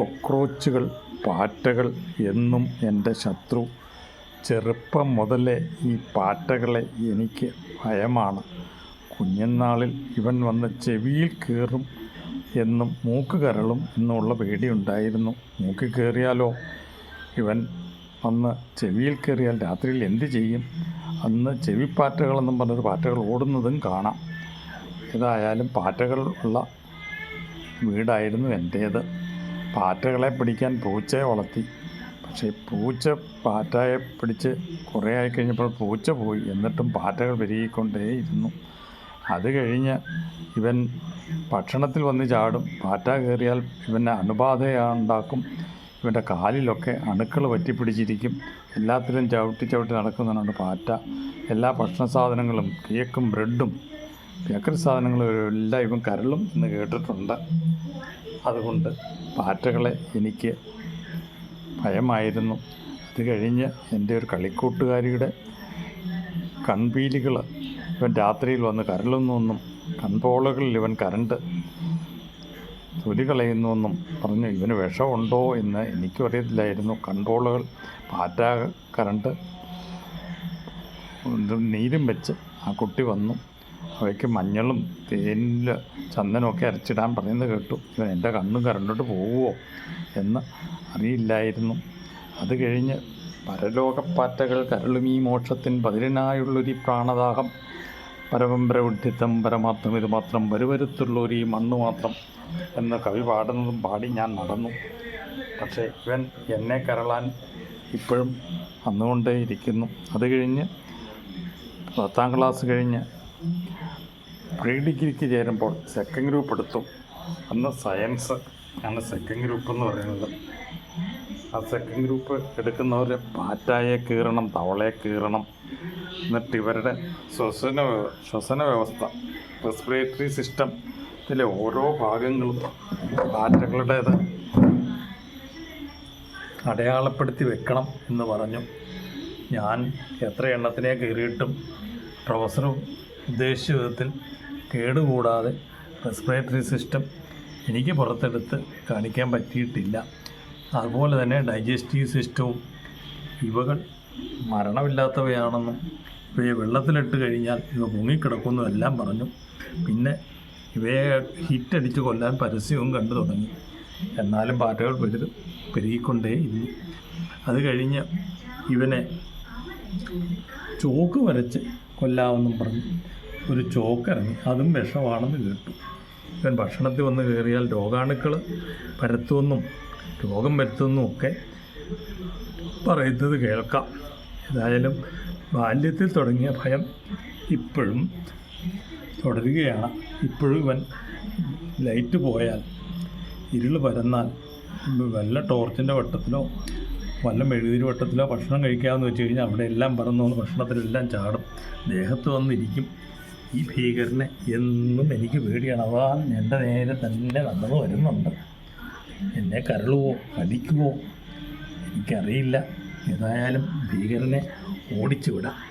കോക്രോച്ചുകൾ പാറ്റകൾ എന്നും എന്റെ ശത്രു. ചെറുപ്പം മുതലേ ഈ പാറ്റകളെ എനിക്ക് ഭയമാണ്. കുഞ്ഞുനാളിൽ ഇവൻ വന്ന് ചെവിയിൽ കയറും എന്നും മൂക്ക് കരളും എന്നുള്ള പേടിയുണ്ടായിരുന്നു. മൂക്കിൽ കയറിയാലോ ഇവൻ വന്ന് ചെവിയിൽ കയറിയാൽ രാത്രിയിൽ എന്ത് ചെയ്യും? അന്ന് ചെവിപ്പാറ്റകളെന്നും പറഞ്ഞൊരു പാറ്റകൾ ഓടുന്നതും കാണാം. ഏതായാലും പാറ്റകൾ ഉള്ള വീടായിരുന്നു എന്റേത്. പാറ്റകളെ പിടിക്കാൻ പൂച്ചയെ വളർത്തി. പക്ഷേ പൂച്ച പാറ്റയെ പിടിച്ച് കുറേ ആയി കഴിഞ്ഞപ്പോൾ പൂച്ച പോയി. എന്നിട്ടും പാറ്റകൾ പെരുകിക്കൊണ്ടേയിരുന്നു അത് കഴിഞ്ഞ് ഇവൻ ഭക്ഷണത്തിൽ വന്ന് ചാടും. പാറ്റ കയറിയാൽ ഇവനെ അണുബാധയുണ്ടാക്കും. ഇവന്റെ കാലിലൊക്കെ അണുക്കൾ പറ്റിപ്പിടിച്ചിരിക്കും എല്ലാത്തിലും ചവിട്ടി ചവിട്ടി നടക്കുന്നതാണ് പാറ്റ. എല്ലാ ഭക്ഷണ സാധനങ്ങളും കേക്കും ബ്രെഡും ബേക്കറി സാധനങ്ങളും എല്ലാം ഇവൻ കരളും എന്ന് കേട്ടിട്ടുണ്ട്. അതുകൊണ്ട് പാറ്റകളെ എനിക്ക് ഭയമായിരുന്നു. അത് കഴിഞ്ഞ് എന്റെ ഒരു കളിക്കൂട്ടുകാരിയുടെ കൺപീലികൾ ഇവൻ രാത്രിയിൽ വന്ന് കരളുന്നുവെന്നും കൺപോളകളിൽ ഇവൻ കരണ്ട് തൊലി കളയുന്നുവെന്നും പറഞ്ഞു ഇവന് വിഷമുണ്ടോ എന്ന് എനിക്കും അറിയത്തില്ലായിരുന്നു. കൺപോളുകൾ പാറ്റ കരണ്ട് നീരും വെച്ച് ആ കുട്ടി വന്നു. അവയ്ക്ക് മഞ്ഞളും തേനിൽ ചന്ദനമൊക്കെ അരച്ചിടാൻ പറയുന്നത് കേട്ടു. ഇവൻ എന്റെ കണ്ണും കരണ്ടിട്ട് പോവുമോ എന്ന് അറിയില്ലായിരുന്നു. അത് കഴിഞ്ഞ് പരലോകപ്പാറ്റകൾ കരളും ഈ മോക്ഷത്തിൻ പതിരനായുള്ളൊരു പ്രാണദാഹം. പരമംബരവിഡ്ഢിത്തം പരമാത്മം ഇത് മാത്രം വരുവരുത്തുള്ളൊരു ഈ മണ്ണ് മാത്രം എന്ന് കവി പാടുന്നതും പാടി ഞാൻ നടന്നു. പക്ഷേ ഇവൻ എന്നെ കരളാൻ ഇപ്പോഴും വന്നുകൊണ്ടേ ഇരിക്കുന്നു അത് കഴിഞ്ഞ് പത്താം ക്ലാസ് കഴിഞ്ഞ് പ്രീ ഡിഗ്രിക്ക് ചേരുമ്പോൾ സെക്കൻഡ് ഗ്രൂപ്പ് എടുത്തു. അന്ന് സയൻസ് ആണ് സെക്കൻഡ് ഗ്രൂപ്പ് എന്ന് പറയുന്നത്. ആ സെക്കൻഡ് ഗ്രൂപ്പ് എടുക്കുന്നവർ പാറ്റായെ കീറണം തവളയെ കീറണം. എന്നിട്ട് ഇവരുടെ ശ്വസന ശ്വസന വ്യവസ്ഥ റെസ്പിറേറ്ററി സിസ്റ്റം ഇതിലെ ഓരോ ഭാഗങ്ങളും പാറ്റകളുടേത് അടയാളപ്പെടുത്തി വെക്കണം എന്ന് പറഞ്ഞു. ഞാൻ എത്ര എണ്ണത്തിനെ കയറിയിട്ടും പ്രൊഫസറും ഉദ്ദേശിച്ച വിധത്തിൽ കേടുകൂടാതെ റെസ്പിറേറ്ററി സിസ്റ്റം എനിക്ക് പുറത്തെടുത്ത് കാണിക്കാൻ പറ്റിയിട്ടില്ല. അതുപോലെ തന്നെ ഡൈജസ്റ്റീവ് സിസ്റ്റവും ഇവകൾ മരണമില്ലാത്തവയാണെന്നും ഇവയെ വെള്ളത്തിലിട്ട് കഴിഞ്ഞാൽ ഇവ മുങ്ങിക്കിടക്കുന്നു എല്ലാം പറഞ്ഞു. പിന്നെ ഇവയെ ഹിറ്റടിച്ച് കൊല്ലാൻ പരസ്യവും കണ്ടു തുടങ്ങി. എന്നാലും പാറ്റകൾ പെരുത് പെരുകിക്കൊണ്ടേ ഇരുന്നു അത് കഴിഞ്ഞ് ഇവനെ ചോക്ക് വരച്ച് കൊല്ലാമെന്നും പറഞ്ഞു. ഒരു ചോക്ക് ഇറങ്ങി അതും വിഷമാണെന്ന് കേട്ടു. ഇവൻ ഭക്ഷണത്തിൽ വന്ന് കയറിയാൽ രോഗാണുക്കൾ പരത്തുമെന്നും രോഗം വരുത്തുമെന്നും ഒക്കെ പറയുന്നത് കേൾക്കാം. ഏതായാലും ബാല്യത്തിൽ തുടങ്ങിയ ഭയം ഇപ്പോഴും തുടരുകയാണ്. ഇപ്പോഴും ഇവൻ ലൈറ്റ് പോയാൽ ഇരുൾ പരന്നാൽ വല്ല ടോർച്ചിന്റെ വട്ടത്തിലോ വല്ല മെഴുകുതിരി വട്ടത്തിലോ ഭക്ഷണം കഴിക്കാമെന്ന് വെച്ച് കഴിഞ്ഞാൽ അവിടെ എല്ലാം പറന്നു ഭക്ഷണത്തിലെല്ലാം ചാടും. ദേഹത്ത് വന്നിരിക്കും. ഈ ഭീകരനെ എന്നും എനിക്ക് പേടിയാണ്. അതാ എന്റെ നേരെ തന്നെ നടന്നു വരുന്നുണ്ട്. എന്നെ കരളുവോ കടിക്കുവോ എനിക്കറിയില്ല. ഏതായാലും ഭീകരനെ ഓടിച്ചു വിടാം